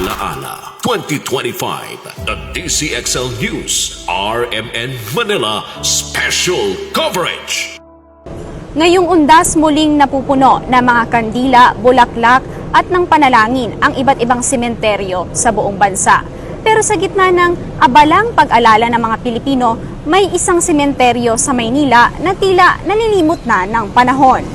Alaala 2025, the DCXL News, RMN Manila Special Coverage. Ngayong undas muling napupuno ng mga kandila, bulaklak at ng panalangin ang iba't ibang sementeryo sa buong bansa. Pero sa gitna ng abalang pag-alala ng mga Pilipino, may isang sementeryo sa Maynila na tila nalilimot na ng panahon.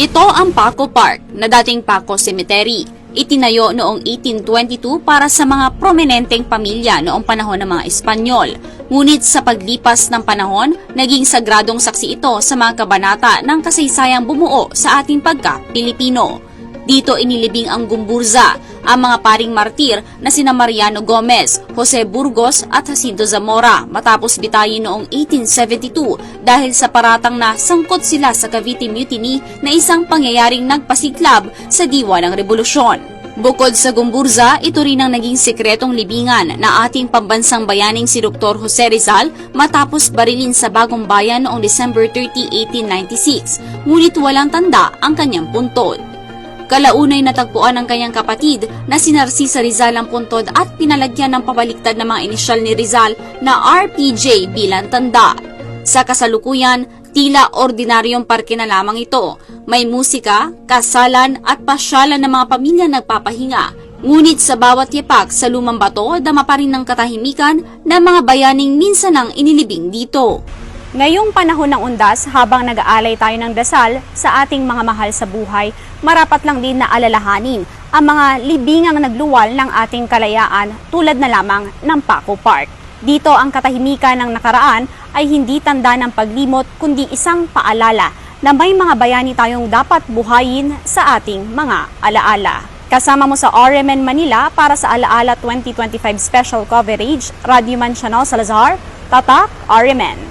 Ito ang Paco Park na dating Paco Cemetery. Itinayo noong 1822 para sa mga prominenteng pamilya noong panahon ng mga Espanyol. Ngunit sa paglipas ng panahon, naging sagradong saksi ito sa mga kabanata ng kasaysayang bumuo sa ating pagka-Pilipino. Dito inilibing ang Gumburza, ang mga paring martir na sina Mariano Gomez, Jose Burgos at Jacinto Zamora matapos bitayin noong 1872 dahil sa paratang na sangkot sila sa Cavite Mutiny na isang pangyayaring nagpasiklab sa diwa ng revolusyon. Bukod sa Gumburza, ito rin ang naging sekretong libingan na ating pambansang bayaning si Dr. Jose Rizal matapos barilin sa bagong bayan noong December 30, 1896, ngunit walang tanda ang kanyang puntod. Kalaunay natagpuan ng kanyang kapatid na si Narcisa Rizal ang puntod at pinalagyan ng pabaliktad na mga inisyal ni Rizal na RPJ bilang tanda. Sa kasalukuyan, tila ordinaryong parke na lamang ito. May musika, kasalan at pasyalan ng mga pamilya nagpapahinga. Ngunit sa bawat yapak sa lumang bato, dama pa rin ng katahimikan ng mga bayaning minsan ang inilibing dito. Ngayong panahon ng undas, habang nag-aalay tayo ng dasal sa ating mga mahal sa buhay, marapat lang din na alalahanin ang mga libingang nagluwal ng ating kalayaan tulad na lamang ng Paco Park. Dito ang katahimikan ng nakaraan ay hindi tanda ng paglimot kundi isang paalala na may mga bayani tayong dapat buhayin sa ating mga alaala. Kasama mo sa RMN Manila para sa Alaala 2025 Special Coverage, Radio Man Chanel Salazar, Tatak, RMN.